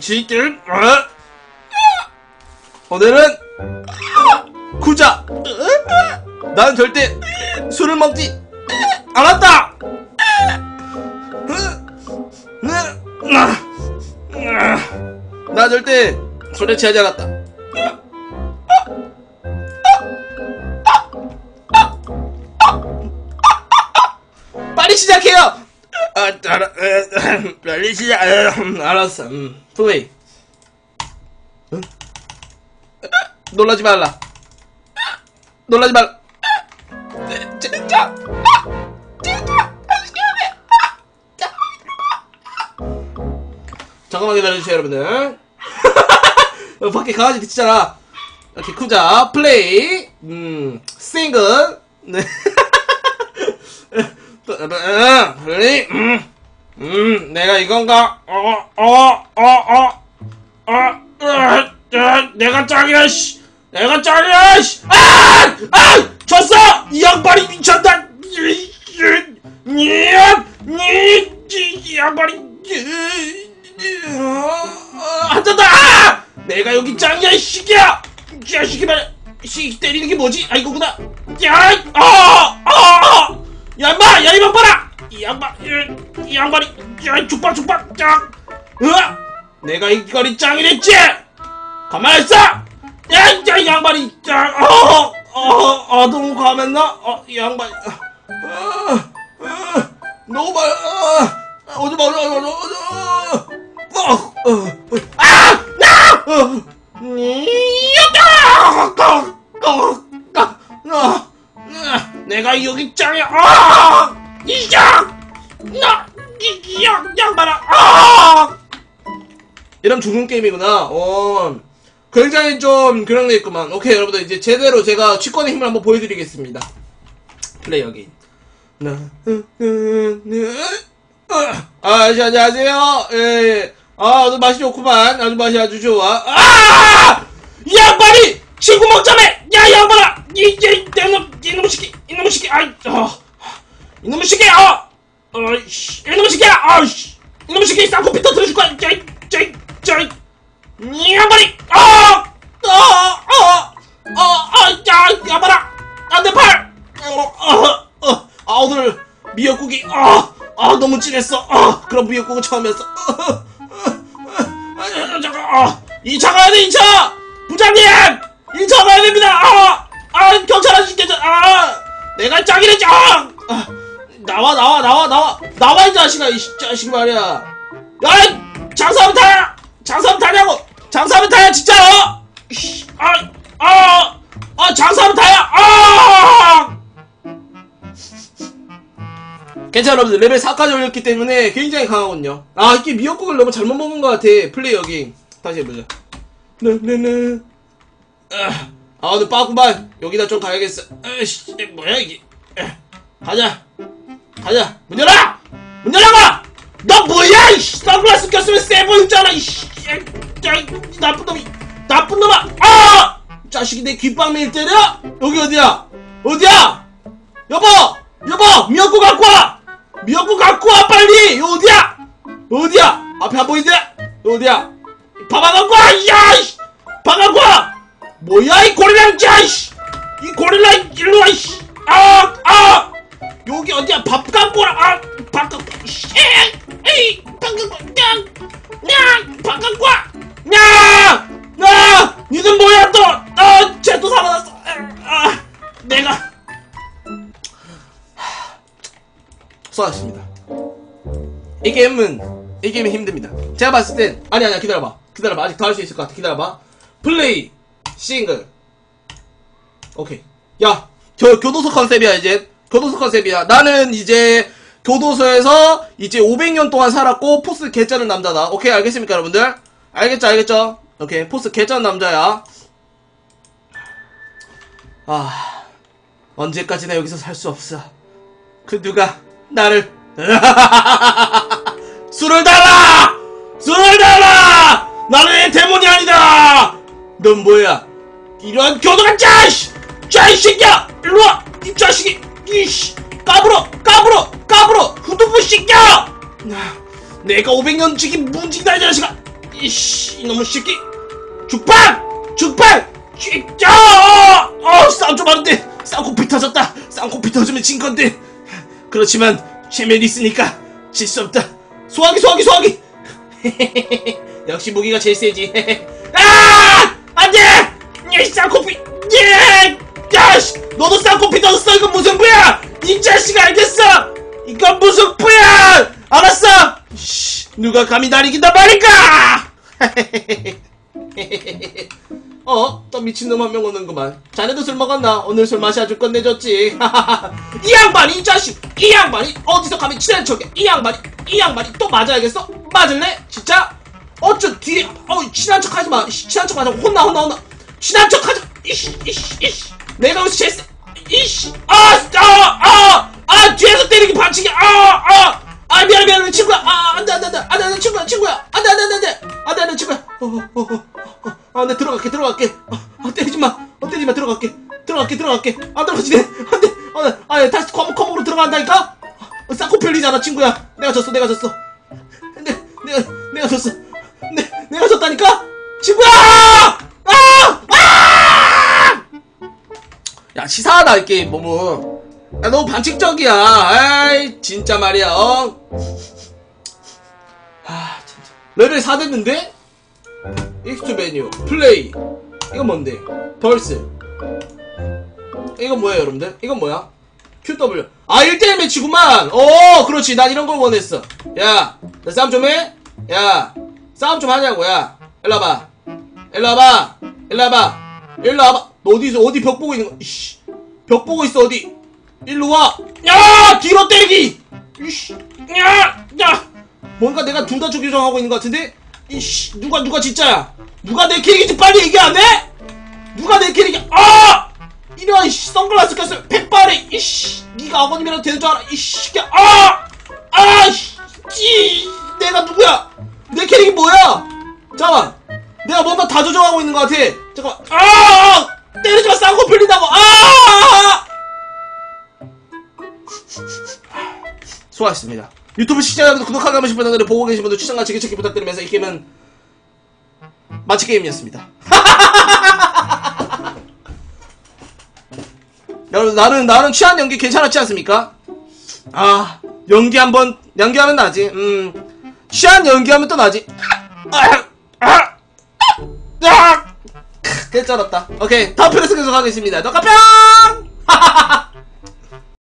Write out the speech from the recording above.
지길 어? 오늘은 구자. 난 절대 술을 먹지 않았다. 나 절대 술에 취하지 않았다. 빨리 시작해요 아, 알아, 에, 빨리 시작 에, 알았어 음, 플레이. 응? 놀라지 말라. 놀라지 말라 진짜. 잠깐만. 기다려주세요 여러분들. 어, 밖에 강아지 뒤치잖아. 이렇게 쿠자. 플레이. 음 싱글. 네 음, 음 내가 이건가? 어 어 어 어 어 어, 으, 으, 내가 짱이야 씨! 내가 짱이야 씨 아 아 졌어! 이 양반이 미쳤다! 니니이 양반이 한잔다! 아! 내가 여기 짱이야 이 새끼야! 이 자식이 말이야 씨 때리는 게 뭐지? 아 이거구나! 야아아 야 야 이만 봐라! 이 양반 이, 이 양반이 야 죽박 죽박 짱 으아! 내가 이 거리 짱이랬지! 가만히 있어! 야이 이 양반이 짱 어 어 어, 너무 과했나 어 이 양반 어, 어, 너무 많아. 어, 오지 마 오지 마 오지 마 오지 마 어, 어, 어, 아! 나! 어, 이었다! 내가 여기 짱이야! 아! 이런 죽는 게임이구나. 어. 굉장히 좀 그런 게 있구만. 오케이, 여러분들. 이제 제대로 제가 취권의 힘을 한번 보여드리겠습니다. 플레이 어게인. 나, 아, 안녕하세요. 예, 예. 아, 아주 맛이 좋구만. 아주 맛이 아주 좋아. 아! 이 양반이! 친구 먹자매! 야, 이 양반아! 이, 이, 이놈, 이놈의 새끼! 이놈의 새끼! 아이, 어. 이놈의 새끼! 어! 어, 씨. 이놈의 새끼야! 아, 씨. 이놈의 새끼! 쌍코피 터뜨려줄 거야! 짜이, 짜이, 짜이! 이 양반이! 아! 아! 아! 아! 아! 야, 양반아! 안 돼, 팔! 어, 어, 어. 아, 오늘 미역국이, 아! 아, 너무 진했어. 아, 그런 미역국은 처음이었어. 아, 아, 아, 아, 잠깐, 아, 2차 가야 돼, 2차! 부장님! 2차 가야 됩니다! 아! 아, 경찰 아저씨 아! 내가 짱이랬지, 아! 아! 나와, 나와, 나와, 나와! 나와, 이 자식아, 이 자식 말이야! 야! 타야! 장사하면 타냐고! 장사하면 타야, 진짜, 어! 씨, 아! 아! 아, 장사하면 타야! 아! 괜찮아 여러분들 레벨 4까지 올렸기 때문에 굉장히 강하거든요 아 이게 미역국을 너무 잘못 먹은 것 같아 플레이 여기 다시 해보자 네네네 아 오늘 빠구만 여기다 좀 가야겠어 에이씨 뭐야 이게 에, 가자 가자 문 열어 문 열어봐 너 뭐야 이씨. 선글라스 꼈으면 세 보이잖아 이씨. 야, 이 나쁜 놈이. 나쁜 놈아. 아! 자식이 내 귓방맹이 때려? 여기 어디야? 어디야? 여보! 여보! 미역국 갖고 와! 미역국 갖고 와 빨리! 이거 어디야? 어디야? 앞에 안 보이는데? 어디야? 밥안 갖고 와 야! 이씨! 밥 갖고 와. 뭐야 이 고릴라 자이씨. 이 고릴라 일로 와 이씨. 아아! 여기 어디야? 밥 갖고 와라 아밥 갖고 씨 밥 갖고 야야밥 갖고 와야야 니들 뭐야 또 아 쟤 또 살아났어 아 내가 수고하셨습니다. 이 게임은 이 게임이 힘듭니다. 제가 봤을 땐 아니 아니야 기다려봐. 기다려봐. 아직 더 할 수 있을 것 같아. 기다려봐. 플레이 싱글. 오케이. 야 교, 교도소 컨셉이야 이제. 교도소 컨셉이야. 나는 이제 교도소에서 이제 500년 동안 살았고 포스 개짜는 남자다 오케이 알겠습니까 여러분들 알겠죠 알겠죠 오케이 포스 개짜는 남자야 아 언제까지나 여기서 살 수 없어 그 누가 나를 술을 달라! 술을 달라! 나는 데몬이 아니다! 넌 뭐야? 이런 짜이씨! 짜이 새끼야! 일로와! 이 자식이! 이씨! 까불어! 까불어! 내가 500년 지기 문진다 이 자식아! 이씨 이놈의 새끼! 죽방! 죽방! 진짜 어 싸움 좀 하는데! 쌍코 피 터졌다! 쌍코 피 터지면 진 건데! 그렇지만 최면이 있으니까 질 수 없다! 소화기 소화기 소화기! 역시 무기가 제일 세지! 아! 안돼! 이 쌍코피! 예! 야씨! 너도 쌍코피 터졌어! 이건 무승부야! 이 자식 알겠어? 이건 무승부야! 알았어? 씨, 누가 감히 날 이긴단 말인가 어? 또 미친놈 한 명 오는구만. 자네도 술 먹었나? 오늘 술 마셔 줄건 내줬지. 이 양반이, 이 자식! 이 양반이 어디서 감히 친한 척해? 이 양반이, 이 양반이 또 맞아야겠어? 맞을래? 진짜? 어쩌, 뒤에, 어, 친한 척 하지 마. 이씨, 친한 척 하자. 혼나, 혼나, 혼나. 친한 척 하자. 이씨, 이씨, 이씨. 내가 제일 세. 이씨, 아, 아, 아, 아, 뒤에서 들어갈게 안 들어가지네 안돼 아 다시 컴 컴으로 들어간다니까? 어, 쌍코펠리잖아 친구야. 내가 졌어 내가 졌어. 내 내가 내가 졌어. 내 내가 졌다니까? 친구야! 아! 아! 야 치사하다 이 게임 너무 야 너무 반칙적이야. 아이 진짜 말이야 어? 아 진짜. 레벨 4 됐는데? 익스트 메뉴 플레이. 이건 뭔데? 벌스 이건 뭐예요 여러분들? 이건 뭐야? QW 아 1대1 매치구만 어 그렇지 난 이런 걸 원했어 야나 싸움 좀 해? 야 싸움 좀 하냐고 야 일로 와봐 일로 와봐 일로 와봐 일로 와봐 너 어디서 어디 벽 보고 있는 거 이씨 벽 보고 있어 어디 일로 와! 야! 뒤로 때리기! 이씨! 야! 야! 뭔가 내가 둘다 죽이 정하고 있는 것 같은데? 이씨! 누가, 누가 진짜야? 누가 내 캐릭인지 빨리 얘기 안 해? 누가 내 캐릭이, 아! 이런, 이씨! 선글라스 꼈어요! 백발에! 이씨! 니가 아버님이라도 되는 줄 알아! 이씨! 야! 아! 아! 씨! 내가 누구야? 내 캐릭이 뭐야? 잠깐만! 내가 뭔가 다 조정하고 있는 것 같아! 잠깐만! 아! 때리지 마! 쌍코 풀린다고! 아! 수고하셨습니다. 유튜브 시청자분들 구독하기 한 번씩 부탁드리고 보고 계신 분들 추천과 즐겨찾기 부탁드리면서 이 게임은 마치 게임이었습니다. 여러분 나는 나는 취한 연기 괜찮았지 않습니까? 아 연기 한번 연기하면 나지. 음 취한 연기하면 또 나지. 아, 아, 아, 괜찮았다. 오케이 다음 편에서 계속 하겠습니다. 너가 뿅!